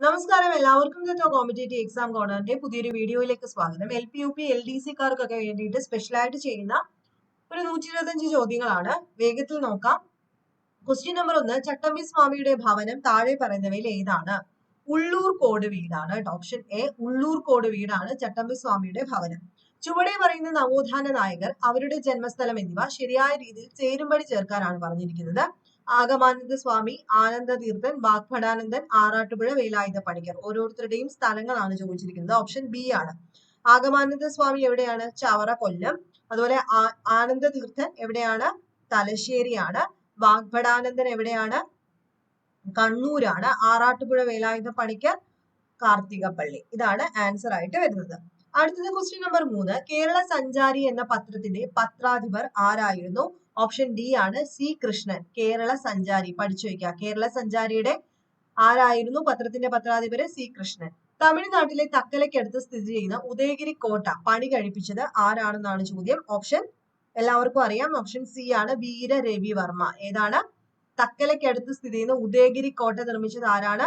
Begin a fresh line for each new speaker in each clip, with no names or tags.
നമസ്കാരം. എല്ലാവർക്കും കേട്ടോ കോമ്പറ്റേറ്റീവ് എക്സാം കോർണറിന്റെ പുതിയൊരു വീഡിയോയിലേക്ക് സ്വാഗതം. L P U P L D സിക്കാർക്കൊക്കെ വേണ്ടിയിട്ട് സ്പെഷ്യലായിട്ട് ചെയ്യുന്ന ഒരു നൂറ്റി ഇരുപത്തഞ്ച് ചോദ്യങ്ങളാണ്. വേഗത്തിൽ നോക്കാം. ക്വസ്റ്റ്യൻ നമ്പർ ഒന്ന് ചട്ടമ്പി സ്വാമിയുടെ ഭവനം താഴെ പറയുന്നവയിൽ ഏതാണ്? ഉള്ളൂർ കോട് വീടാണ് ഓപ്ഷൻ എ ഉള്ളൂർ കോട് വീടാണ് ചട്ടമ്പി സ്വാമിയുടെ ഭവനം. ചുവടെ പറയുന്ന നവോത്ഥാന നായകർ അവരുടെ ജന്മസ്ഥലം എന്നിവ ശരിയായ രീതിയിൽ ചേരുംപടി ചേർക്കാനാണ് പറഞ്ഞിരിക്കുന്നത്. ആഗമാനന്ദ സ്വാമി ആനന്ദ തീർത്ഥൻ വാഗ്ഭടാനന്ദൻ ആറാട്ടുപുഴ വേലായുധ പണിക്കർ ഓരോരുത്തരുടെയും സ്ഥലങ്ങളാണ് ചോദിച്ചിരിക്കുന്നത്. ഓപ്ഷൻ ബി ആണ്. ആഗമാനന്ദ സ്വാമി എവിടെയാണ്? ചവറ കൊല്ലം. അതുപോലെ ആനന്ദ തീർത്ഥൻ എവിടെയാണ്? തലശ്ശേരിയാണ്. വാഗ്ഭടാനന്ദൻ എവിടെയാണ്? കണ്ണൂരാണ്. ആറാട്ടുപുഴ വേലായുധ പണിക്കർ കാർത്തികപ്പള്ളി. ഇതാണ് ആൻസർ ആയിട്ട് വരുന്നത്. അടുത്തത് ക്വസ്റ്റ്യൻ നമ്പർ മൂന്ന്. കേരള സഞ്ചാരി എന്ന പത്രത്തിന്റെ പത്രാധിപർ ആരായിരുന്നു? ഓപ്ഷൻ ഡി ആണ് സി കൃഷ്ണൻ കേരള സഞ്ചാരി. പഠിച്ചു വയ്ക്കുക. കേരള സഞ്ചാരിയുടെ ആരായിരുന്നു? പത്രത്തിന്റെ പത്രാധിപര് സി കൃഷ്ണൻ. തമിഴ്നാട്ടിലെ തക്കലയ്ക്കടുത്ത് സ്ഥിതി ചെയ്യുന്ന ഉദയഗിരി കോട്ട. പണി കഴിപ്പിച്ചത് ആരാണെന്നാണ് ചോദ്യം? ഓപ്ഷൻ എല്ലാവർക്കും അറിയാം. ഓപ്ഷൻ സി ആണ് വീര രവിവർമ്മ ഏതാണ്? തക്കലയ്ക്കടുത്ത് സ്ഥിതി ചെയ്യുന്ന ഉദയഗിരി കോട്ട നിർമ്മിച്ചത് ആരാണ്?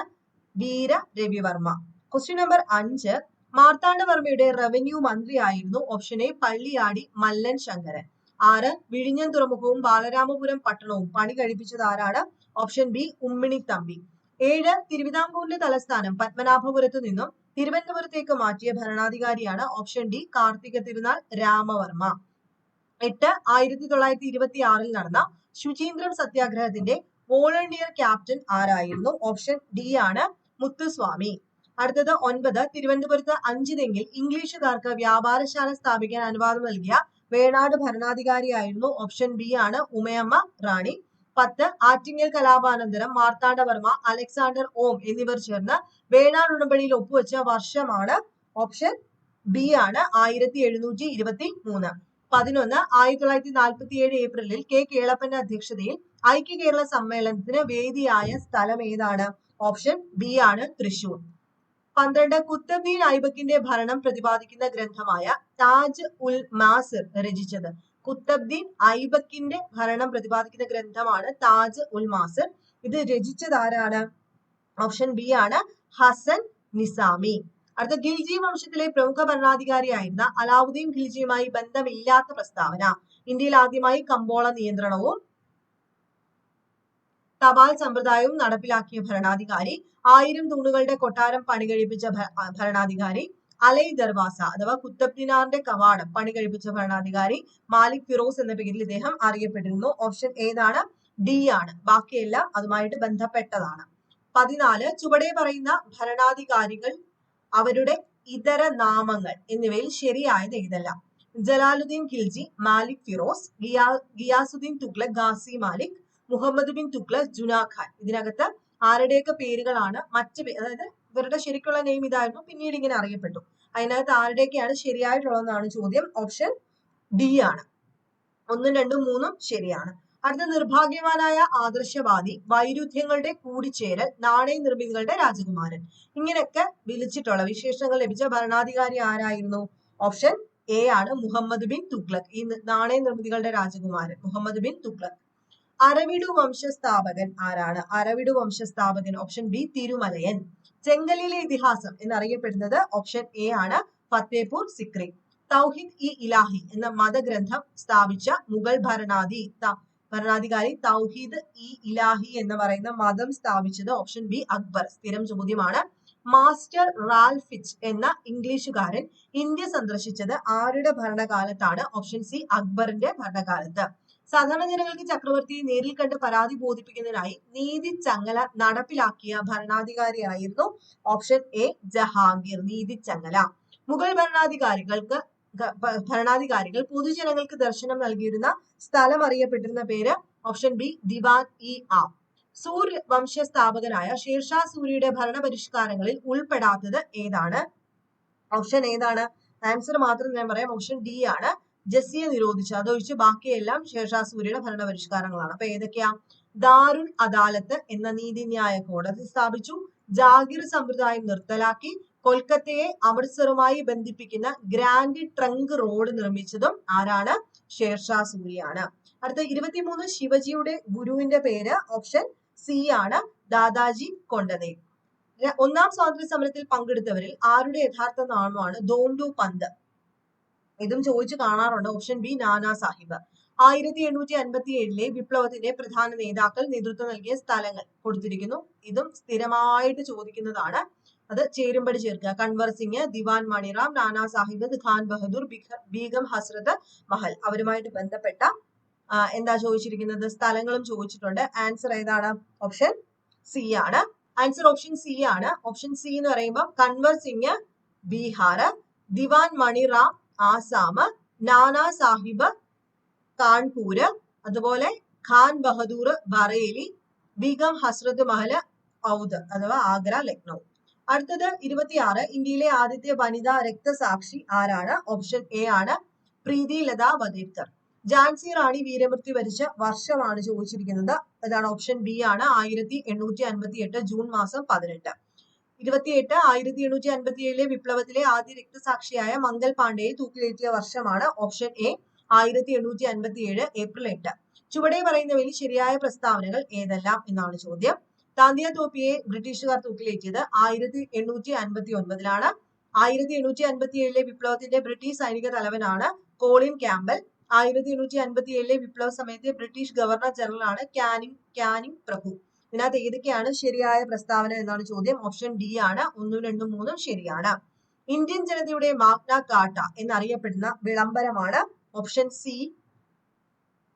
വീര രവിവർമ്മ ക്വസ്റ്റ്യൻ നമ്പർ അഞ്ച്. മാർത്താണ്ഡവർമ്മയുടെ റവന്യൂ മന്ത്രിയായിരുന്നു ഓപ്ഷൻ എ പള്ളിയാടി മല്ലൻ ശങ്കരൻ. ആറ് വിഴിഞ്ഞം തുറമുഖവും ബാലരാമപുരം പട്ടണവും. പണി കഴിപ്പിച്ചത് ആരാണ്? Option B Ummini Thampi. ഏഴ് തിരുവിതാംകൂറിന്റെ തലസ്ഥാനം പത്മനാഭപുരത്ത് നിന്നും തിരുവനന്തപുരത്തേക്ക് മാറ്റിയ ഭരണാധികാരിയാണ് ഓപ്ഷൻ ഡി കാർത്തിക തിരുനാൾ രാമവർമ്മ. എട്ട് ആയിരത്തി തൊള്ളായിരത്തി ഇരുപത്തി ആറിൽ നടന്ന ശുചീന്ദ്രൻ സത്യാഗ്രഹത്തിന്റെ വോളണ്ടിയർ ക്യാപ്റ്റൻ ആരായിരുന്നു? ഓപ്ഷൻ ഡി ആണ് മുത്തുസ്വാമി. അടുത്തത് ഒൻപത് തിരുവനന്തപുരത്ത് അഞ്ചിനെങ്കിൽ ഇംഗ്ലീഷുകാർക്ക് വ്യാപാരശാല സ്ഥാപിക്കാൻ അനുവാദം നൽകിയ വേണാട് ഭരണാധികാരിയായിരുന്നു. ഓപ്ഷൻ ബി ആണ് ഉമയമ്മ റാണി. പത്ത് ആറ്റിങ്ങൽ കലാപാനന്തരം മാർത്താണ്ഡവർമ്മ അലക്സാണ്ടർ ഓം എന്നിവർ ചേർന്ന് വേണാട് ഉടമ്പടിയിൽ ഒപ്പുവെച്ച വർഷമാണ് ഓപ്ഷൻ ബി ആണ് ആയിരത്തി എഴുന്നൂറ്റി ഇരുപത്തി മൂന്ന് പതിനൊന്ന് ആയിരത്തി തൊള്ളായിരത്തി നാൽപ്പത്തി ഏഴ് ഏപ്രിലിൽ കെ കേളപ്പന്റെ അധ്യക്ഷതയിൽ ഐക്യ കേരള സമ്മേളനത്തിന് വേദിയായ സ്ഥലം ഏതാണ്? ഓപ്ഷൻ ബി ആണ് തൃശൂർ. പന്ത്രണ്ട് കുത്തബ്ദീൻ ഐബക്കിന്റെ ഭരണം പ്രതിപാദിക്കുന്ന ഗ്രന്ഥമായ താജ് ഉൽ മാസിർ രചിച്ചത്. കുത്തബ്ദീൻ ഐബക്കിന്റെ ഭരണം പ്രതിപാദിക്കുന്ന ഗ്രന്ഥമാണ് താജ് ഉൽ മാസിർ. ഇത് രചിച്ചത് ആരാണ്? ഓപ്ഷൻ ബി ആണ് ഹസൻ നിസാമി. അടുത്ത ഖിൽജി വംശത്തിലെ പ്രമുഖ ഭരണാധികാരിയായിരുന്ന അലാവുദ്ദീൻ ഖിൽജിയുമായി ബന്ധമില്ലാത്ത പ്രസ്താവന. ഇന്ത്യയിൽ ആദ്യമായി കമ്പോള നിയന്ത്രണവും തപാൽ സമ്പ്രദായവും നടപ്പിലാക്കിയ ഭരണാധികാരി ആയിരം തൂണുകളുടെ കൊട്ടാരം പണികഴിപ്പിച്ച ഭരണാധികാരി അലൈ ദർവാസ അഥവാ കുത്തബ്ദിനാറിന്റെ കവാടം പണികഴിപ്പിച്ച ഭരണാധികാരി മാലിക് ഫിറോസ് എന്ന പേരിൽ ഇദ്ദേഹം അറിയപ്പെട്ടിരുന്നു. ഓപ്ഷൻ ഏതാണ് ഡി ആണ്. ബാക്കിയെല്ലാം അതുമായിട്ട് ബന്ധപ്പെട്ടതാണ്. പതിനാല് ചുവടെ പറയുന്ന ഭരണാധികാരികൾ അവരുടെ ഇതര നാമങ്ങൾ എന്നിവയിൽ ശരിയായത് ഏതല്ല. ജലാലുദ്ദീൻ ഖിൽജി മാലിക് ഫിറോസ് ഗിയാ ഗിയാസുദ്ദീൻ തുഗ്ലക് ഗാസി മാലിക് മുഹമ്മദ് ബിൻ തുഗ്ലക് ജുനാ ഖാൻ ഇതിനകത്ത് ആരുടെയൊക്കെ പേരുകളാണ് മറ്റ് അതായത് ഇവരുടെ ശരിക്കുള്ള നെയിം ഇതായിരുന്നു. പിന്നീട് ഇങ്ങനെ അറിയപ്പെട്ടു. അതിനകത്ത് ആരുടെയൊക്കെയാണ് ശരിയായിട്ടുള്ളതെന്നാണ് ചോദ്യം. ഓപ്ഷൻ ഡി ആണ്. ഒന്നും രണ്ടും മൂന്നും ശരിയാണ്. അടുത്ത നിർഭാഗ്യവാനായ ആദർശവാദി വൈരുദ്ധ്യങ്ങളുടെ കൂടിച്ചേരൽ നാണയ നിർമ്മിതികളുടെ രാജകുമാരൻ. ഇങ്ങനെയൊക്കെ വിളിച്ചിട്ടുള്ള വിശേഷങ്ങൾ ലഭിച്ച ഭരണാധികാരി ആരായിരുന്നു? ഓപ്ഷൻ എ ആണ് മുഹമ്മദ് ബിൻ തുഗ്ലക്. ഈ നാണയ നിർമ്മിതികളുടെ രാജകുമാരൻ മുഹമ്മദ് ബിൻ തുഗ്ലക്. അരവിടു വംശസ്ഥാപകൻ ആരാണ്? Aravidu വംശസ്ഥാപകൻ option B തിരുമലയൻ. ചെങ്കലിലെ ഇതിഹാസം എന്നറിയപ്പെടുന്നത് ഓപ്ഷൻ എ ആണ്. ഫത്തേപൂർ സിക്രി. തൗഹിദ് ഇ ഇലാഹി എന്ന മതഗ്രന്ഥം സ്ഥാപിച്ച മുഗൾ ഭരണാധി ഭരണാധികാരി തൗഹീദ് ഇ ഇലാഹി എന്ന് പറയുന്ന മതം സ്ഥാപിച്ചത് ഓപ്ഷൻ ബി അക്ബർ. സ്ഥിരം ചോദ്യമാണ്. മാസ്റ്റർ റാൽഫിച്ച് എന്ന ഇംഗ്ലീഷുകാരൻ ഇന്ത്യ സന്ദർശിച്ചത് ആരുടെ ഭരണകാലത്താണ്? ഓപ്ഷൻ സി അക്ബറിന്റെ ഭരണകാലത്ത്. സാധാരണ ജനങ്ങൾക്ക് ചക്രവർത്തിയെ നേരിൽ കണ്ട് പരാതി ബോധിപ്പിക്കുന്നതിനായി നീതി ചങ്ങല നടപ്പിലാക്കിയ ഭരണാധികാരിയായിരുന്നു ഓപ്ഷൻ എ ജഹാംഗീർ നീതി ചങ്ങല. മുഗൾ ഭരണാധികാരികൾക്ക് ഭരണാധികാരികൾ പൊതുജനങ്ങൾക്ക് ദർശനം നൽകിയിരുന്ന സ്ഥലം അറിയപ്പെട്ടിരുന്ന പേര് ഓപ്ഷൻ ബി ദിവാൻ ഇ ആ. സൂര്യ വംശസ്ഥാപകനായ ഷേർഷാ സൂരിയുടെ ഭരണപരിഷ്കാരങ്ങളിൽ ഉൾപ്പെടാത്തത് ഏതാണ്? ഓപ്ഷൻ ഏതാണ്? ആൻസർ മാത്രം ഞാൻ പറയാം. ഓപ്ഷൻ ഡി ആണ്. ജസിയെ നിരോധിച്ചു അതൊഴിച്ച് ബാക്കിയെല്ലാം ഷേർഷാ സൂരിയുടെ ഭരണപരിഷ്കാരങ്ങളാണ്. അപ്പൊ ഏതൊക്കെയാ? ദാരുൺ അദാലത്ത് എന്ന നീതിന്യായ കോടതി സ്ഥാപിച്ചു. ജാഗിർ സമ്പ്രദായം നിർത്തലാക്കി. കൊൽക്കത്തയെ അമൃത്സറുമായി ബന്ധിപ്പിക്കുന്ന ഗ്രാൻഡ് ട്രങ്ക് റോഡ് നിർമ്മിച്ചതും ആരാണ്? ഷേർഷാ സൂരിയാണ് അടുത്ത ഇരുപത്തിമൂന്ന് ശിവജിയുടെ ഗുരുവിന്റെ പേര് ഓപ്ഷൻ സി ആണ് ദാദാജി കൊണ്ടതേ ഒന്നാം സ്വാതന്ത്ര്യ സമരത്തിൽ പങ്കെടുത്തവരിൽ ആരുടെ യഥാർത്ഥ നാമമാണ്? ദോണ്ടു പന്ത്. ഇതും ചോദിച്ചു കാണാറുണ്ട്. Option B Nana Sahib. ആയിരത്തി എണ്ണൂറ്റി അൻപത്തി ഏഴിലെ വിപ്ലവത്തിന്റെ പ്രധാന നേതാക്കൾ നേതൃത്വം നൽകിയ സ്ഥലങ്ങൾ കൊടുത്തിരിക്കുന്നു. ഇതും സ്ഥിരമായിട്ട് ചോദിക്കുന്നതാണ്. അത് ചേരുംപടി ചേർക്കുക. കൺവർ സിംഗ് ദിവാൻ മണിറാം നാനാ സാഹിബ് ഖാൻ ബഹദൂർ ബീഗം ഹസ്രത് മഹൽ. അവരുമായിട്ട് ബന്ധപ്പെട്ട എന്താ ചോദിച്ചിരിക്കുന്നത്? സ്ഥലങ്ങളും ചോദിച്ചിട്ടുണ്ട്. ആൻസർ ഏതാണ്? ഓപ്ഷൻ സി ആണ്. ആൻസർ ഓപ്ഷൻ സി ആണ്. ഓപ്ഷൻ സി എന്ന് പറയുമ്പോൾ കൺവർ സിംഗ് ബീഹാർ ദിവാൻ മണിറാം ആസാം നാനാ സാഹിബ് കാൺപൂര് അതുപോലെ ഖാൻ ബഹദൂർ ബറേലി ബീഗം ഹസ്രത് മഹൽ ഔദ് അഥവാ ആഗ്ര ലക്നൗ. അടുത്തത് ഇരുപത്തിയാറ് ഇന്ത്യയിലെ ആദ്യത്തെ വനിതാ രക്തസാക്ഷി ആരാണ്? ഓപ്ഷൻ എ ആണ് പ്രീതി ലത വദേക്കർ ജാൻസി റാണി വീരമൃത്യു വരിച്ച വർഷമാണ് ചോദിച്ചിരിക്കുന്നത്. അതാണ് ഓപ്ഷൻ ബി ആണ്. ആയിരത്തി എണ്ണൂറ്റി അൻപത്തി എട്ട് ജൂൺ മാസം പതിനെട്ട്. ഇരുപത്തിയെട്ട് ആയിരത്തി എണ്ണൂറ്റി അൻപത്തി ഏഴിലെ വിപ്ലവത്തിലെ ആദ്യ രക്തസാക്ഷിയായ മംഗൽ പാണ്ഡെയെ തൂക്കിലേറ്റിയ വർഷമാണ് ഓപ്ഷൻ എ ആയിരത്തി എണ്ണൂറ്റി അൻപത്തി ഏഴ് ഏപ്രിൽ എട്ട്. ചുവടെ പറയുന്നവയിൽ ശരിയായ പ്രസ്താവനകൾ ഏതെല്ലാം എന്നാണ് ചോദ്യം. താന്തിയ തോപ്പിയെ ബ്രിട്ടീഷുകാർ തൂക്കിലേറ്റിയത് ആയിരത്തി എണ്ണൂറ്റി അൻപത്തി ഒൻപതിലാണ് ആയിരത്തി എണ്ണൂറ്റി അൻപത്തി ഏഴിലെ വിപ്ലവത്തിന്റെ ബ്രിട്ടീഷ് സൈനിക തലവനാണ് കോളിൻ ക്യാമ്പൽ ആയിരത്തി എണ്ണൂറ്റി അൻപത്തി ഏഴിലെ വിപ്ലവ സമയത്തെ ബ്രിട്ടീഷ് ഗവർണർ ജനറൽ ആണ് കാനിങ് കാനിങ് പ്രഭു. ഇതിനകത്ത് ഏതൊക്കെയാണ് ശരിയായ പ്രസ്താവന എന്നാണ് ചോദ്യം. ഓപ്ഷൻ ഡി ആണ്. ഒന്നും രണ്ടും മൂന്നും ശരിയാണ്. ഇന്ത്യൻ ജനതയുടെ മാഗ്ന കാട്ട എന്നറിയപ്പെടുന്ന വിളംബരമാണ് ഓപ്ഷൻ സി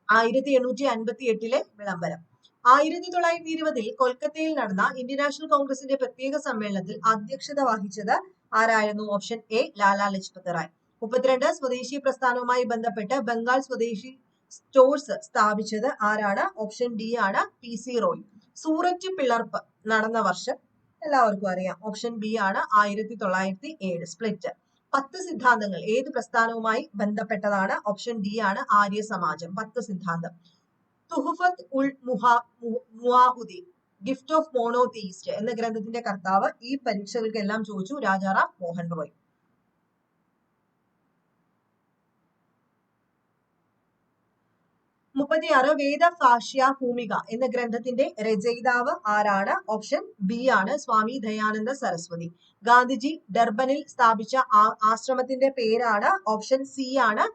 ആയിരത്തി എണ്ണൂറ്റി അൻപത്തി എട്ടിലെ വിളംബരം. ആയിരത്തി തൊള്ളായിരത്തി ഇരുപതിൽ കൊൽക്കത്തയിൽ നടന്ന ഇന്ത്യൻ നാഷണൽ കോൺഗ്രസിന്റെ പ്രത്യേക സമ്മേളനത്തിൽ അധ്യക്ഷത വഹിച്ചത് ആരായിരുന്നു? Option A Lala Lajpat Rai. മുപ്പത്തിരണ്ട് സ്വദേശി പ്രസ്ഥാനവുമായി ബന്ധപ്പെട്ട് ബംഗാൾ സ്വദേശി സ്റ്റോഴ്സ് സ്ഥാപിച്ചത് ആരാണ്? ഓപ്ഷൻ ഡി ആണ് പി സി റോയ്. സൂററ്റ് പിളർപ്പ് നടന്ന വർഷം എല്ലാവർക്കും അറിയാം. ഓപ്ഷൻ ബി ആണ് ആയിരത്തി തൊള്ളായിരത്തി ഏഴ് സ്പ്ലിറ്റ് പത്ത് സിദ്ധാന്തങ്ങൾ ഏത് പ്രസ്ഥാനവുമായി ബന്ധപ്പെട്ടതാണ്? ഓപ്ഷൻ ഡി ആണ് ആര്യ സമാജം പത്ത് സിദ്ധാന്തം. തുഹുഫത്ത് ഉൾ മുഹാ മു- ഗിഫ്റ്റ് ഓഫ് മോണോതീസ്റ്റ് എന്ന ഗ്രന്ഥത്തിന്റെ കർത്താവ് ഈ പരീക്ഷകൾക്കെല്ലാം ചോദിച്ചു. രാജാറാം മോഹൻ റോയ്. മുപ്പത്തിയാറ് വേദ ഭാഷ്യ ഭൂമിക എന്ന ഗ്രന്ഥത്തിന്റെ രചയിതാവ് ആരാണ്? ഓപ്ഷൻ ബി ആണ് സ്വാമി ദയാനന്ദ സരസ്വതി. ഗാന്ധിജി ഡർബനിൽ സ്ഥാപിച്ച ആശ്രമത്തിന്റെ പേരാണ് ഓപ്ഷൻ സി ആണ്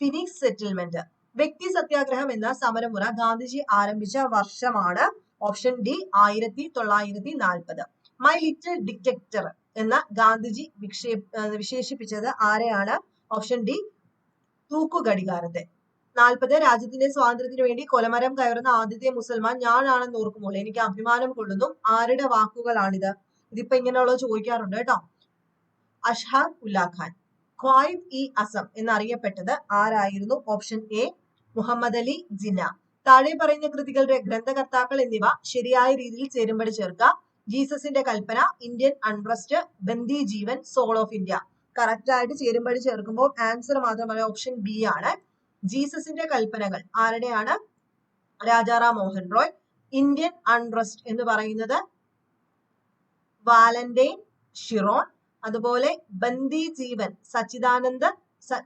ഫിനിക്സ് സെറ്റിൽമെന്റ് വ്യക്തി സത്യാഗ്രഹം എന്ന സമരമുറ ഗാന്ധിജി ആരംഭിച്ച വർഷമാണ് ഓപ്ഷൻ ഡി ആയിരത്തി തൊള്ളായിരത്തി നാൽപ്പത്. മൈ ലിറ്റിൽ ഡിറ്റക്ടർ എന്ന ഗാന്ധിജി വിക്ഷേ വിശേഷിപ്പിച്ചത് ആരെയാണ്? ഓപ്ഷൻ ഡി തൂക്കുകടികാരത്തെ നാൽപ്പത് രാജ്യത്തിന്റെ സ്വാതന്ത്ര്യത്തിന് വേണ്ടി കൊലമരം കയറുന്ന ആദ്യത്തെ മുസൽമാൻ ഞാനാണെന്ന് ഓർക്കുമ്പോൾ എനിക്ക് അഭിമാനം കൊള്ളുന്നു. ആരുടെ വാക്കുകളാണിത്? ഇതിപ്പോ ഇങ്ങനെയുള്ളത് ചോദിക്കാറുണ്ട് കേട്ടോ. അഷ്ഹാർ ഉല്ലാ ഖാൻ. ഇ അസം എന്നറിയപ്പെട്ടത് ആരായിരുന്നു? Option A Muhammad Ali Jinnah. താഴെ പറയുന്ന കൃതികളുടെ ഗ്രന്ഥകർത്താക്കൾ എന്നിവ ശരിയായ രീതിയിൽ ചേരുമ്പടി ചേർക്കുക ജീസസിന്റെ കൽപ്പന Indian unrest Bandi Jivan soul of India. Correct ആയിട്ട് ചേരുമ്പടി ചേർക്കുമ്പോൾ ആൻസർ മാത്രമല്ല ഓപ്ഷൻ ബി ആണ്. ജീസസിന്റെ കൽപ്പനകൾ. ആരുടെയാണ്? രാജാറാം മോഹൻ റോയ്. ഇന്ത്യൻ അൺട്രസ്റ്റ് എന്ന് പറയുന്നത് വാലന്റൈൻ ഷിറോൺ അതുപോലെ Bandi Jivan Sachidanand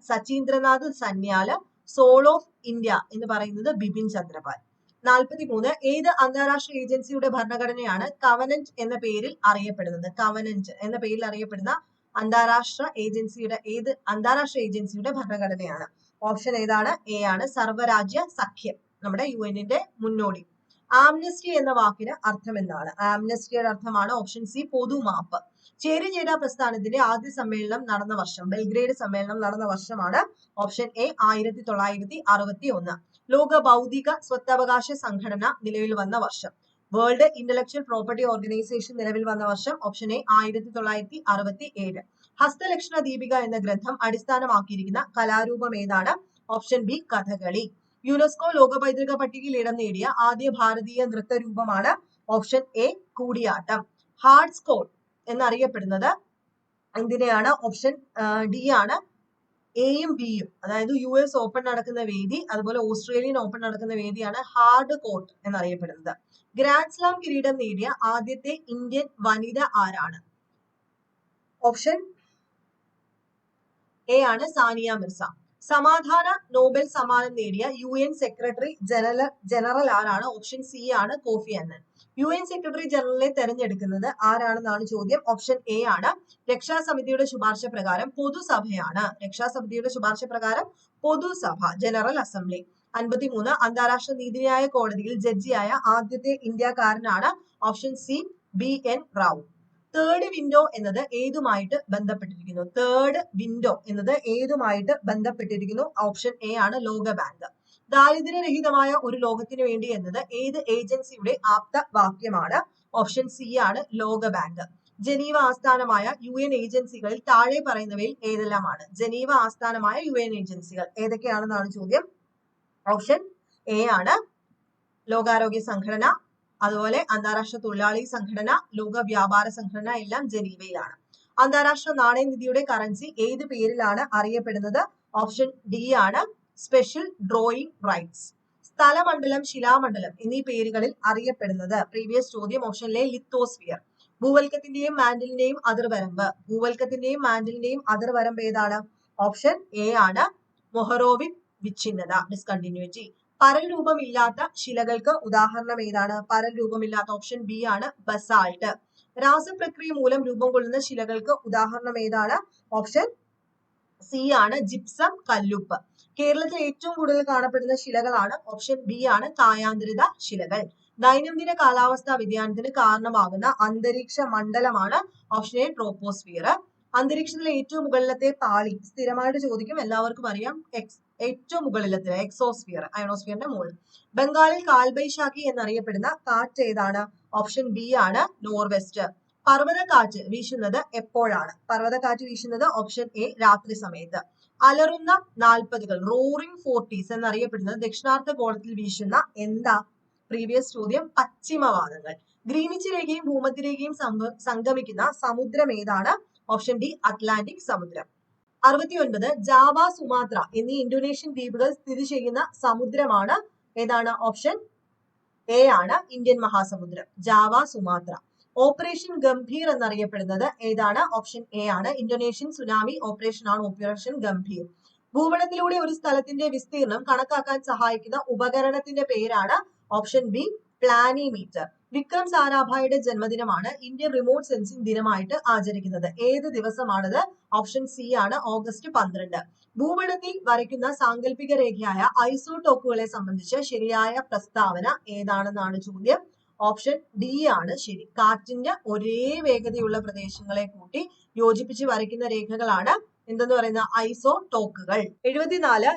Sachindranath Sanyal soul of India എന്ന് പറയുന്നത് ബിപിൻ ചന്ദ്രപാൽ. നാൽപ്പത്തി മൂന്ന് ഏത് അന്താരാഷ്ട്ര ഏജൻസിയുടെ ഭരണഘടനയാണ് കവനന്റ് എന്ന പേരിൽ അറിയപ്പെടുന്നത്? കവനന്റ് എന്ന പേരിൽ അറിയപ്പെടുന്ന അന്താരാഷ്ട്ര ഏജൻസിയുടെ ഏത് അന്താരാഷ്ട്ര ഏജൻസിയുടെ ഭരണഘടനയാണ്? ഓപ്ഷൻ ഏതാണ്? എ ആണ്. സർവരാജ്യ സഖ്യം. നമ്മുടെ യു എന്നിന്റെ മുന്നോടി. ആംനസ്റ്റി എന്ന വാക്കിന് അർത്ഥം എന്താണ്? ആംനസ്റ്റിയുടെ അർത്ഥമാണ് ഓപ്ഷൻ സി പൊതുമാപ്പ്. ചേരിചേര പ്രസ്ഥാനത്തിന്റെ ആദ്യ സമ്മേളനം നടന്ന വർഷം. ബെൽഗ്രേഡ് സമ്മേളനം നടന്ന വർഷമാണ് ഓപ്ഷൻ എ ആയിരത്തി തൊള്ളായിരത്തി അറുപത്തി ഒന്ന് ലോക ബൗദ്ധിക സ്വത്തവകാശ സംഘടന നിലവിൽ വന്ന വർഷം. വേൾഡ് ഇന്റലക്ച്വൽ പ്രോപ്പർട്ടി ഓർഗനൈസേഷൻ നിലവിൽ വന്ന വർഷം ഓപ്ഷൻ എ ആയിരത്തി തൊള്ളായിരത്തി അറുപത്തി ഏഴ് ഹസ്തലക്ഷണ ദീപിക എന്ന ഗ്രന്ഥം അടിസ്ഥാനമാക്കിയിരിക്കുന്ന കലാരൂപം ഏതാണ്? Option B Kathakali. യുനെസ്കോ ലോക പൈതൃക പട്ടികയിൽ ഇടം നേടിയ ആദ്യ ഭാരതീയ നൃത്ത രൂപമാണ് ഓപ്ഷൻ എ കൂടിയാട്ടം. ഹാർഡ് സ്കോൾ എന്നറിയപ്പെടുന്നത് എന്തിനെയാണ്? ഓപ്ഷൻ ഡി ആണ്. എയും ബിയും അതായത് യു എസ് ഓപ്പൺ നടക്കുന്ന വേദി അതുപോലെ ഓസ്ട്രേലിയൻ ഓപ്പൺ നടക്കുന്ന വേദിയാണ് ഹാർഡ് കോർട്ട് എന്നറിയപ്പെടുന്നത്. ഗ്രാൻഡ് സ്ലാം കിരീടം നേടിയ ആദ്യത്തെ ഇന്ത്യൻ വനിത ആരാണ്? ഓപ്ഷൻ എ ആണ് സാനിയ മിർസ. സമാധാന നോബൽ സമ്മാനം നേടിയ U N secretary general general ആരാണ്? ഓപ്ഷൻ സി ആണ് Kofi Annan. U N secretary ജനറലിനെ തെരഞ്ഞെടുക്കുന്നത് ആരാണെന്നാണ് ചോദ്യം? ഓപ്ഷൻ എ ആണ് രക്ഷാസമിതിയുടെ ശുപാർശ പ്രകാരം പൊതുസഭയാണ്. രക്ഷാസമിതിയുടെ ശുപാർശ പ്രകാരം പൊതുസഭ ജനറൽ അസംബ്ലി അൻപത്തിമൂന്ന് അന്താരാഷ്ട്ര നീതിന്യായ കോടതിയിൽ ജഡ്ജിയായ ആദ്യത്തെ ഇന്ത്യക്കാരനാണ് option C B N Rao. Third window എന്നത് ഏതുമായിട്ട് ബന്ധപ്പെട്ടിരിക്കുന്നു? തേർഡ് വിൻഡോ എന്നത് ഏതുമായിട്ട് ബന്ധപ്പെട്ടിരിക്കുന്നു? ഓപ്ഷൻ എ ആണ് ലോക ബാങ്ക്. ദാരിദ്ര്യരഹിതമായ ഒരു ലോകത്തിന് വേണ്ടി എന്നത് ഏത് ഏജൻസിയുടെ ആപ്ത വാക്യമാണ് ഓപ്ഷൻ സി ആണ് ലോക ബാങ്ക്. ജനീവ ആസ്ഥാനമായ യു എൻ ഏജൻസികളിൽ താഴെ പറയുന്നവയിൽ ഏതെല്ലാമാണ്? ജനീവ ആസ്ഥാനമായ യു എൻ ഏജൻസികൾ. ഏതൊക്കെയാണെന്നാണ് ചോദ്യം? ഓപ്ഷൻ എ ആണ് ലോകാരോഗ്യ സംഘടന. അതുപോലെ അന്താരാഷ്ട്ര തൊഴിലാളി സംഘടന ലോക വ്യാപാര സംഘടന എല്ലാം ജനീവയിലാണ്. അന്താരാഷ്ട്ര നാണയനിധിയുടെ കറൻസി ഏത് പേരിലാണ് അറിയപ്പെടുന്നത്? ഓപ്ഷൻ ഡി ആണ് സ്പെഷ്യൽ ഡ്രോയിങ് റൈറ്റ്സ് സ്ഥലമണ്ഡലം ശിലാമണ്ഡലം എന്നീ പേരുകളിൽ അറിയപ്പെടുന്നത്. പ്രീവിയസ് ചോദ്യം ഓപ്ഷനിലെ ലിത്തോസ്ഫിയർ ഭൂവൽക്കത്തിന്റെയും മാൻഡലിന്റെയും അതിർവരമ്പ്. ഭൂവൽക്കത്തിന്റെയും മാൻഡലിന്റെയും അതിർവരമ്പ് ഏതാണ്? ഓപ്ഷൻ എ ആണ് മൊഹറോവിക് വിച്ഛിന്നത. ഡിസ്കണ്ടിന്യൂറ്റി പരൽ രൂപമില്ലാത്ത ശിലകൾക്ക് ഉദാഹരണം ഏതാണ്? പരൽ രൂപമില്ലാത്ത ഓപ്ഷൻ ബി ആണ് ബസാൾട്ട് രാസപ്രക്രിയ മൂലം രൂപം കൊള്ളുന്ന ശിലകൾക്ക് ഉദാഹരണം ഏതാണ്? ഓപ്ഷൻ സി ആണ് ജിപ്സം കല്ലുപ്പ്. കേരളത്തിൽ ഏറ്റവും കൂടുതൽ കാണപ്പെടുന്ന ശിലകളാണ് ഓപ്ഷൻ ബി ആണ് കായാന്തരിത ശിലകൾ. ദൈനംദിന കാലാവസ്ഥാ വ്യതിയാനത്തിന് കാരണമാകുന്ന അന്തരീക്ഷ മണ്ഡലമാണ് ഓപ്ഷൻ എ ട്രോപ്പോസ്ഫിയർ അന്തരീക്ഷത്തിലെ ഏറ്റവും മുകളിലത്തെ പാളി സ്ഥിരമായിട്ട് ചോദിക്കും. എല്ലാവർക്കും അറിയാം. എക്സ് ഏറ്റവും മുകളിലത്തെ എക്സോസ്ഫിയർ അയണോസ്ഫിയറിന്റെ മുകളിൽ ബംഗാളിൽ കാൽബൈശാഖി എന്നറിയപ്പെടുന്ന കാറ്റ് ഏതാണ്? ഓപ്ഷൻ ബി ആണ് നോർവെസ്റ്റ്. പർവതക്കാറ്റ് വീശുന്നത് എപ്പോഴാണ്? പർവതക്കാറ്റ് വീശുന്നത് ഓപ്ഷൻ എ രാത്രി സമയത്ത്. അലറുന്ന നാൽപ്പതുകൾ റോറിംഗ് ഫോർട്ടീസ് എന്നറിയപ്പെടുന്നത് ദക്ഷിണാർത്ഥ ഗോളത്തിൽ വീശുന്ന എന്താ? പ്രീവിയസ് ചോദ്യം പശ്ചിമവാദങ്ങൾ ഗ്രീനിച്ച് രേഖയും ഭൂമധ്യരേഖയും സംഗമിക്കുന്ന സമുദ്രം ഏതാണ്? ഓപ്ഷൻ ഡി അറ്റ്ലാന്റിക് സമുദ്രം. അറുപത്തിയൊൻപത് ജാവ സുമാത്ര എന്നീ ഇന്തോനേഷ്യൻ ദ്വീപുകൾ സ്ഥിതി ചെയ്യുന്ന സമുദ്രമാണ്. ഏതാണ് ഓപ്ഷൻ? എ ആണ് ഇന്ത്യൻ മഹാസമുദ്രം ജാവ സുമാത്ര. ഓപ്പറേഷൻ ഗംഭീർ എന്നറിയപ്പെടുന്നത് ഏതാണ്? ഓപ്ഷൻ എ ആണ്. ഇന്തോനേഷ്യൻ സുനാമി ഓപ്പറേഷൻ ആണ് ഓപ്പറേഷൻ ഗംഭീർ. ഭൂപടത്തിലൂടെ ഒരു സ്ഥലത്തിന്റെ വിസ്തീർണം കണക്കാക്കാൻ സഹായിക്കുന്ന ഉപകരണത്തിന്റെ പേരാണ് ഓപ്ഷൻ ബി പ്ലാനിമീറ്റർ. വിക്രം സാരാഭായുടെ ജന്മദിനമാണ് ഇന്ത്യൻ റിമോട്ട് സെൻസിംഗ് ദിനമായിട്ട് ആചരിക്കുന്നത്. ഏത് ദിവസമാണത്? ഓപ്ഷൻ സി ആണ് ഓഗസ്റ്റ് പന്ത്രണ്ട്. ഭൂപടത്തിൽ വരയ്ക്കുന്ന സാങ്കല്പിക രേഖയായ ഐസോടോക്കുകളെ സംബന്ധിച്ച് ശരിയായ പ്രസ്താവന ഏതാണെന്നാണ് ചോദ്യം? ഓപ്ഷൻ ഡി ആണ് ശരി. കാറ്റിന്റെ ഒരേ വേഗതയുള്ള പ്രദേശങ്ങളെ കൂട്ടി യോജിപ്പിച്ച് വരയ്ക്കുന്ന രേഖകളാണ് എന്തെന്ന് പറയുന്ന ഐസോടോക്കുകൾ എഴുപത്തിനാല്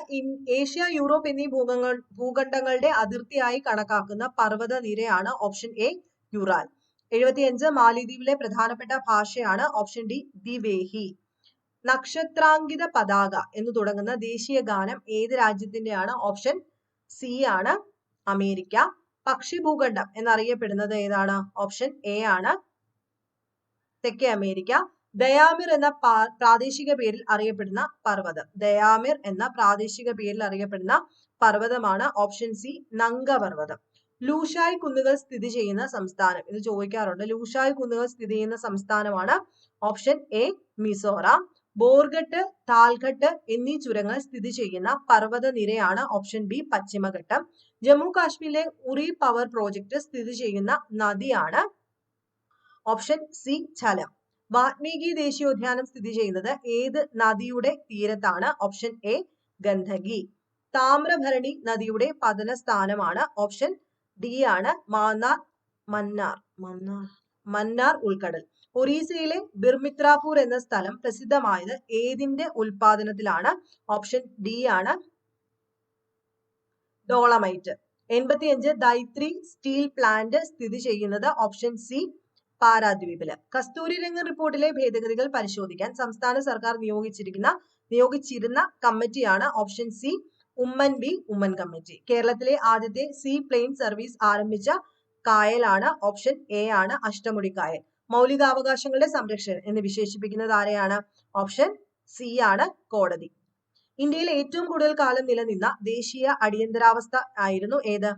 ഏഷ്യ യൂറോപ്പ് എന്നീ ഭൂഖങ്ങൾ ഭൂഖണ്ഡങ്ങളുടെ അതിർത്തിയായി കണക്കാക്കുന്ന പർവത നിരയാണ് ഓപ്ഷൻ എ യുറാൽ എഴുപത്തിയഞ്ച് മാലിദ്വീപിലെ പ്രധാനപ്പെട്ട ഭാഷയാണ് ഓപ്ഷൻ ഡി ദിവേഹി നക്ഷത്രാങ്കിത പതാക എന്ന് തുടങ്ങുന്ന ദേശീയ ഗാനം ഏത് രാജ്യത്തിന്റെയാണ് ഓപ്ഷൻ സി ആണ് അമേരിക്ക. പക്ഷി ഭൂഖണ്ഡം എന്നറിയപ്പെടുന്നത് ഏതാണ്? ഓപ്ഷൻ എ ആണ് തെക്കേ അമേരിക്ക. ദയാമിർ എന്ന പ്രാദേശിക പേരിൽ അറിയപ്പെടുന്ന പർവതം. ദയാമിർ എന്ന പ്രാദേശിക പേരിൽ അറിയപ്പെടുന്ന പർവതമാണ് ഓപ്ഷൻ സി നങ്കപർവതം ലൂഷായ് കുന്നുകൾ സ്ഥിതി ചെയ്യുന്ന സംസ്ഥാനം. ഇത് ചോദിക്കാറുണ്ട്. ലൂഷായ് കുന്നുകൾ സ്ഥിതി ചെയ്യുന്ന സംസ്ഥാനമാണ് ഓപ്ഷൻ എ മിസോറാം. ബോർഗട്ട് താൽഘട്ട് എന്നീ ചുരങ്ങൾ സ്ഥിതി ചെയ്യുന്ന പർവത നിരയാണ് ഓപ്ഷൻ ബി പശ്ചിമഘട്ടം. ജമ്മു കാശ്മീരിലെ ഉറി പവർ പ്രോജക്റ്റ് സ്ഥിതി ചെയ്യുന്ന നദിയാണ് ഓപ്ഷൻ സി ഝലം വാൽമീകി ദേശീയോദ്യാനം സ്ഥിതി ചെയ്യുന്നത് ഏത് നദിയുടെ തീരത്താണ്? Option A Gandaki. താമ്രഭരണി നദിയുടെ പതന സ്ഥാനമാണ് ഓപ്ഷൻ ഡി ആണ് മാന്നാർ മന്നാർ. മന്നാർ. മന്നാർ ഉൾക്കടൽ. ഒറീസയിലെ ബിർമിത്രാപൂർ എന്ന സ്ഥലം പ്രസിദ്ധമായത് ഏതിന്റെ ഉൽപാദനത്തിലാണ്? ഓപ്ഷൻ ഡി ആണ് ഡോളമൈറ്റ്. എൺപത്തിയഞ്ച് ദൈത്രി സ്റ്റീൽ പ്ലാന്റ് സ്ഥിതി ചെയ്യുന്നത്. ഓപ്ഷൻ സി പാരാദ്വീപിൽ. കസ്തൂരി കസ്തൂരിരംഗൻ റിപ്പോർട്ടിലെ ഭേദഗതികൾ പരിശോധിക്കാൻ സംസ്ഥാന സർക്കാർ നിയോഗിച്ചിരിക്കുന്ന നിയോഗിച്ചിരുന്ന കമ്മിറ്റിയാണ് option C Oommen B Oommen committee. കേരളത്തിലെ ആദ്യത്തെ സീ പ്ലെയിൻ സർവീസ് ആരംഭിച്ച കായലാണ് ഓപ്ഷൻ എ ആണ് അഷ്ടമുടി കായൽ. മൗലികാവകാശങ്ങളുടെ സംരക്ഷണം എന്ന് വിശേഷിപ്പിക്കുന്നത് ആരെയാണ്? ഓപ്ഷൻ സി ആണ് കോടതി. ഇന്ത്യയിൽ ഏറ്റവും കൂടുതൽ കാലം നിലനിന്ന ദേശീയ അടിയന്തരാവസ്ഥ ആയിരുന്നു ഏത്?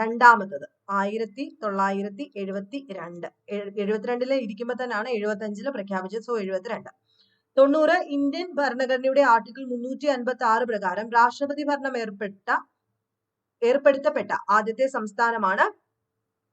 രണ്ടാമത്തത്. ആയിരത്തി തൊള്ളായിരത്തി എഴുപത്തി രണ്ട് എഴുപത്തിരണ്ടിൽ ഇരിക്കുമ്പോൾ തന്നെയാണ് എഴുപത്തി അഞ്ചിൽ പ്രഖ്യാപിച്ചത്. സോ എഴുപത്തിരണ്ട്. തൊണ്ണൂറ് ഇന്ത്യൻ ഭരണഘടനയുടെ ആർട്ടിക്കിൾ മുന്നൂറ്റി അൻപത്തി ആറ് പ്രകാരം രാഷ്ട്രപതി ഭരണം ഏർപ്പെട്ട ഏർപ്പെടുത്തപ്പെട്ട ആദ്യത്തെ സംസ്ഥാനമാണ്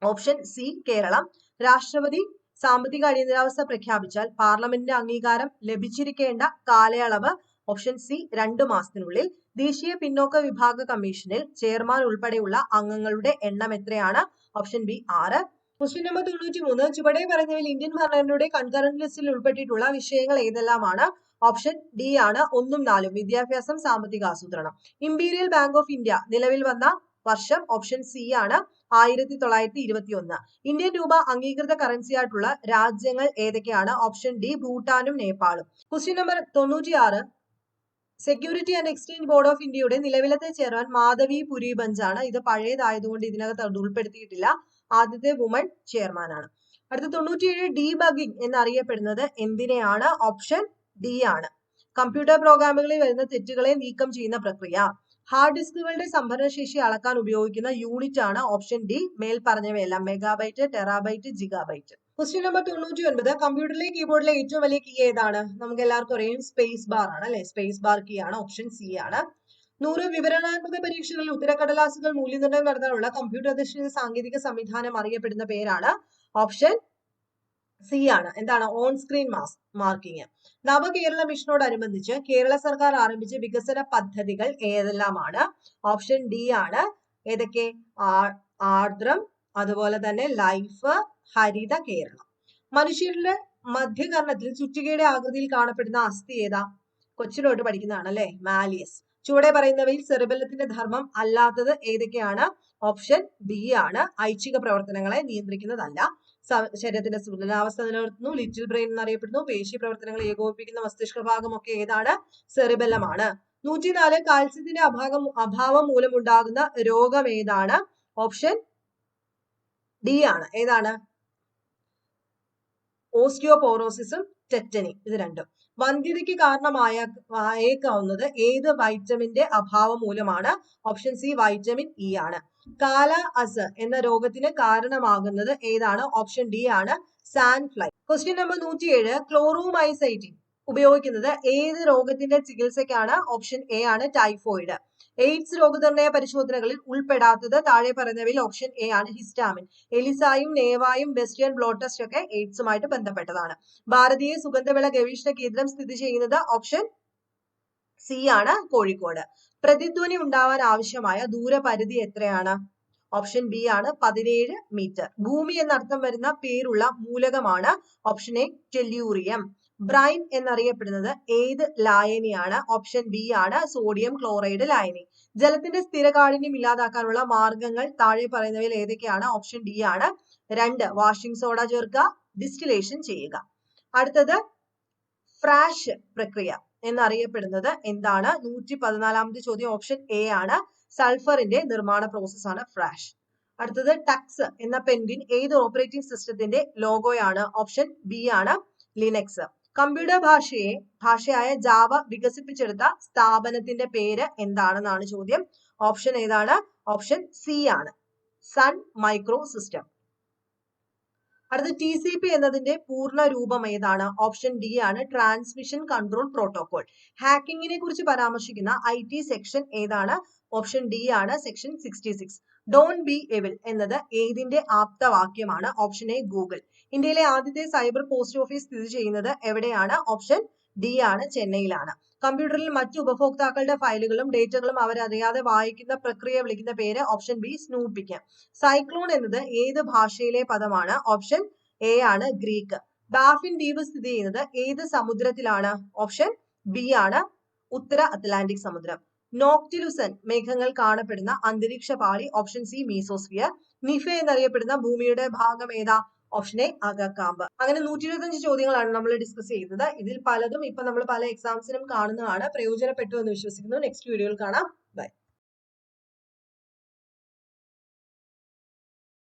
ഓപ്ഷൻ സി കേരളം. രാഷ്ട്രപതി സാമ്പത്തിക അടിയന്തരാവസ്ഥ പ്രഖ്യാപിച്ചാൽ പാർലമെന്റിന്റെ അംഗീകാരം ലഭിച്ചിരിക്കേണ്ട കാലയളവ് ഓപ്ഷൻ സി രണ്ടു മാസത്തിനുള്ളിൽ ദേശീയ പിന്നോക്ക വിഭാഗ കമ്മീഷനിൽ ചെയർമാൻ ഉൾപ്പെടെയുള്ള അംഗങ്ങളുടെ എണ്ണം എത്രയാണ്? ഓപ്ഷൻ ബി ആറ്. ക്വസ്റ്റ്യൻ നമ്പർ തൊണ്ണൂറ്റി മൂന്ന് ചുവടെ പറഞ്ഞവയിൽ ഇന്ത്യൻ ഭരണഘടനയുടെ കൺകറന്റ് ലിസ്റ്റിൽ ഉൾപ്പെട്ടിട്ടുള്ള വിഷയങ്ങൾ ഏതെല്ലാമാണ്? ഓപ്ഷൻ ഡി ആണ് ഒന്നും നാലും വിദ്യാഭ്യാസം സാമ്പത്തിക ആസൂത്രണം. ഇംപീരിയൽ ബാങ്ക് ഓഫ് ഇന്ത്യ നിലവിൽ വന്ന വർഷം ഓപ്ഷൻ സി ആണ് ആയിരത്തി തൊള്ളായിരത്തി ഇരുപത്തി ഒന്ന് ഇന്ത്യൻ രൂപ അംഗീകൃത കറൻസി ആയിട്ടുള്ള രാജ്യങ്ങൾ ഏതൊക്കെയാണ്? ഓപ്ഷൻ ഡി ഭൂട്ടാനും നേപ്പാളും. ക്വസ്റ്റ്യൻ നമ്പർ തൊണ്ണൂറ്റിയാറ് security and exchange board of ഇന്ത്യയുടെ നിലവിലത്തെ ചെയർമാൻ മാധവി പുരി ബഞ്ചാണ് ഇത് പഴയതായതുകൊണ്ട് ഇതിനകത്ത് അത് ഉൾപ്പെടുത്തിയിട്ടില്ല. ആദ്യത്തെ വുമൺ ചെയർമാൻ ആണ് അടുത്ത തൊണ്ണൂറ്റിയേഴ് ഡീബഗിംഗ് എന്നറിയപ്പെടുന്നത് എന്തിനെയാണ്? ഓപ്ഷൻ ഡി ആണ്. കമ്പ്യൂട്ടർ പ്രോഗ്രാമുകളിൽ വരുന്ന തെറ്റുകളെ നീക്കം ചെയ്യുന്ന പ്രക്രിയ. ഹാർഡ് ഡിസ്കുകളുടെ സംഭരണശേഷി അളക്കാൻ ഉപയോഗിക്കുന്ന യൂണിറ്റ് ആണ് ഓപ്ഷൻ ഡി മേൽ പറഞ്ഞവയെല്ലാം megabyte terabyte gigabyte question number തൊണ്ണൂറ്റി ഒൻപത് കമ്പ്യൂട്ടറിലെ കീബോർഡിലെ ഏറ്റവും വലിയ കീ ഏതാണ്? നമുക്ക് എല്ലാവർക്കും അറിയാം സ്പേസ് ബാർ ആണ് അല്ലെ? സ്പേസ് ബാർ കീ ആണ് ഓപ്ഷൻ സി ആണ്. നൂറ് വിവരണാത്മക പരീക്ഷകളിൽ ഉത്തരക്കടലാസുകൾ മൂല്യനിർണയം നടത്താനുള്ള കമ്പ്യൂട്ടർ അധിഷ്ഠിത സാങ്കേതിക സംവിധാനം അറിയപ്പെടുന്ന പേരാണ് ഓപ്ഷൻ സി ആണ്. എന്താണ്? On screen mass marking Navakerala മിഷനോടനുബന്ധിച്ച് Kerala സർക്കാർ ആരംഭിച്ച വികസന പദ്ധതികൾ ഏതെല്ലാമാണ്? ഓപ്ഷൻ ഡി ആണ്. ഏതൊക്കെ? ആർദ്രം അതുപോലെ തന്നെ ലൈഫ് ഹരിത കേരളം. മനുഷ്യരുടെ മധ്യകർണത്തിൽ ചുറ്റികയുടെ ആകൃതിയിൽ കാണപ്പെടുന്ന അസ്ഥി ഏതാ? കൊച്ചിലോട്ട് പഠിക്കുന്നതാണ് അല്ലെ മാലിയസ്. ചുവടെ പറയുന്നവയിൽ സെറിബലത്തിന്റെ ധർമ്മം അല്ലാത്തത് ഏതൊക്കെയാണ്? ഓപ്ഷൻ ബി ആണ്. ഐച്ഛിക പ്രവർത്തനങ്ങളെ നിയന്ത്രിക്കുന്നതല്ല. ശരീരത്തിന്റെ സുന്ദരാവസ്ഥ നിലനിർത്തുന്നു. ലിറ്റിൽ ബ്രെയിൻ എന്നറിയപ്പെടുന്നു. പേശി പ്രവർത്തനങ്ങൾ ഏകോപിപ്പിക്കുന്ന മസ്തിഷ്ക ഭാഗം ഒക്കെ ഏതാണ്? സെറിബെല്ലമാണ്. നൂറ്റിനാല് കാൽസ്യത്തിന്റെ അഭാവം അഭാവം മൂലമുണ്ടാകുന്ന രോഗം ഏതാണ്? ഓപ്ഷൻ ഡി ആണ്. ഏതാണ്? ഓസ്റ്റിയോപോറോസിസും ടെറ്റനി ഇത് രണ്ടും. വന്ധ്യതയ്ക്ക് കാരണമായ ആയേക്കാവുന്നത് ഏത് വൈറ്റമിന്റെ അഭാവം മൂലമാണ്? ഓപ്ഷൻ സി വൈറ്റമിൻ ഇ ആണ്. കാല അസ് എന്ന രോഗത്തിന് കാരണമാകുന്നത് ഏതാണ്? ഓപ്ഷൻ ഡി ആണ് സാൻഡ് ഫ്ലൈ. ക്വസ്റ്റ്യൻ നമ്പർ നൂറ്റിയേഴ് ക്ലോറോമൈസൈറ്റിൻ ഉപയോഗിക്കുന്നത് ഏത് രോഗത്തിന്റെ ചികിത്സയ്ക്കാണ്? ഓപ്ഷൻ എ ആണ് ടൈഫോയിഡ്. എയ്ഡ്സ് രോഗനിർണയ പരിശോധനകളിൽ ഉൾപ്പെടാത്തത് താഴെ പറയുന്നവയിൽ ഓപ്ഷൻ എ ആണ് ഹിസ്റ്റാമിൻ. എലിസായും നേവായും വെസ്റ്റേൺ ബ്ലോഡ് ടെസ്റ്റ് ഒക്കെ എയ്ഡ്സുമായിട്ട് ബന്ധപ്പെട്ടതാണ്. ഭാരതീയ സുഗന്ധവിള ഗവേഷണ കേന്ദ്രം സ്ഥിതി ചെയ്യുന്നത് ഓപ്ഷൻ സി ആണ് കോഴിക്കോട്. പ്രതിധ്വനി ഉണ്ടാവാൻ ആവശ്യമായ ദൂരപരിധി എത്രയാണ്? ഓപ്ഷൻ ബി ആണ് പതിനേഴ് മീറ്റർ. ഭൂമി എന്നർത്ഥം വരുന്ന പേരുള്ള മൂലകമാണ് ഓപ്ഷൻ എ ടെല്യൂറിയം ബ്രൈൻ എന്നറിയപ്പെടുന്നത് ഏത് ലായനിയാണ്? ഓപ്ഷൻ ബി ആണ് സോഡിയം ക്ലോറൈഡ് ലായനി. ജലത്തിന്റെ സ്ഥിരകാഠിന്യം ഇല്ലാതാക്കാനുള്ള മാർഗങ്ങൾ താഴെ പറയുന്നവയിൽ ഏതൊക്കെയാണ്? ഓപ്ഷൻ ഡി ആണ്. രണ്ട് വാഷിംഗ് സോഡ ചേർക്കുക. ഡിസ്റ്റിലേഷൻ ചെയ്യുക. അടുത്തത് ഫ്രാഷ് പ്രക്രിയ എന്നറിയപ്പെടുന്നത് എന്താണ്? നൂറ്റി പതിനാലാമത്തെ ചോദ്യം ഓപ്ഷൻ എ ആണ്. സൾഫറിന്റെ നിർമ്മാണ പ്രോസസ് ആണ് ഫ്രാഷ് അടുത്തത് ടക്സ് എന്ന പെൻഗ്വിൻ ഏത് ഓപ്പറേറ്റിംഗ് സിസ്റ്റത്തിന്റെ ലോഗോയാണ് ഓപ്ഷൻ ബി ആണ്. ലിനക്സ് കമ്പ്യൂട്ടർ ഭാഷയെ ഭാഷയായ ജാവ വികസിപ്പിച്ചെടുത്ത സ്ഥാപനത്തിന്റെ പേര് എന്താണെന്നാണ് ചോദ്യം. ഓപ്ഷൻ ഏതാണ്? ഓപ്ഷൻ സി ആണ്. Sun micro system. അടുത്ത ടി സി പി എന്നതിന്റെ പൂർണ രൂപം ഏതാണ്? ഓപ്ഷൻ ഡി ആണ് ട്രാൻസ്മിഷൻ കൺട്രോൾ പ്രോട്ടോകോൾ ഹാക്കിങ്ങിനെ കുറിച്ച് പരാമർശിക്കുന്ന ഐ ടി സെക്ഷൻ ഏതാണ്? ഓപ്ഷൻ ഡി ആണ് section sixty six. Don't be evil എന്നത് ഏതിന്റെ ആപ്തവാക്യമാണ്? Option A Google. ഇന്ത്യയിലെ ആദ്യത്തെ സൈബർ പോസ്റ്റ് ഓഫീസ് സ്ഥിതി ചെയ്യുന്നത് എവിടെയാണ്? ഓപ്ഷൻ ഡി ആണ് ചെന്നൈയിലാണ്. കമ്പ്യൂട്ടറിൽ മറ്റു ഉപഭോക്താക്കളുടെ ഫയലുകളും ഡേറ്റകളും അവരറിയാതെ വായിക്കുന്ന പ്രക്രിയ വിളിക്കുന്ന പേര് ഓപ്ഷൻ ബി സ്നൂപ്പിക്ക് സൈക്ലോൺ എന്നത് ഏത് ഭാഷയിലെ പദമാണ്? ഓപ്ഷൻ എ ആണ് ഗ്രീക്ക്. ബാഫിൻ ദ്വീപ് സ്ഥിതി ചെയ്യുന്നത് ഏത് സമുദ്രത്തിലാണ്? ഓപ്ഷൻ ബി ആണ് ഉത്തര അറ്റ്ലാന്റിക് സമുദ്രം. നോക്ടിലുസൻ മേഘങ്ങൾ കാണപ്പെടുന്ന അന്തരീക്ഷ പാളി ഓപ്ഷൻ സി മീസോസ്ഫിയർ. നിഫ എന്നറിയപ്പെടുന്ന ഭൂമിയുടെ ഭാഗം ഏതാ? ഓപ്ഷൻ എ അകക്കാമ്പ് അങ്ങനെ നൂറ്റി ഇരുപത്തഞ്ച് ചോദ്യങ്ങളാണ് നമ്മൾ ഡിസ്കസ് ചെയ്തത്. ഇതിൽ പലതും ഇപ്പൊ നമ്മൾ പല എക്സാംസിനും കാണുന്നതാണ്. പ്രയോജനപ്പെട്ടു എന്ന് വിശ്വസിക്കുന്നു നെക്സ്റ്റ് വീഡിയോയിൽ കാണാം.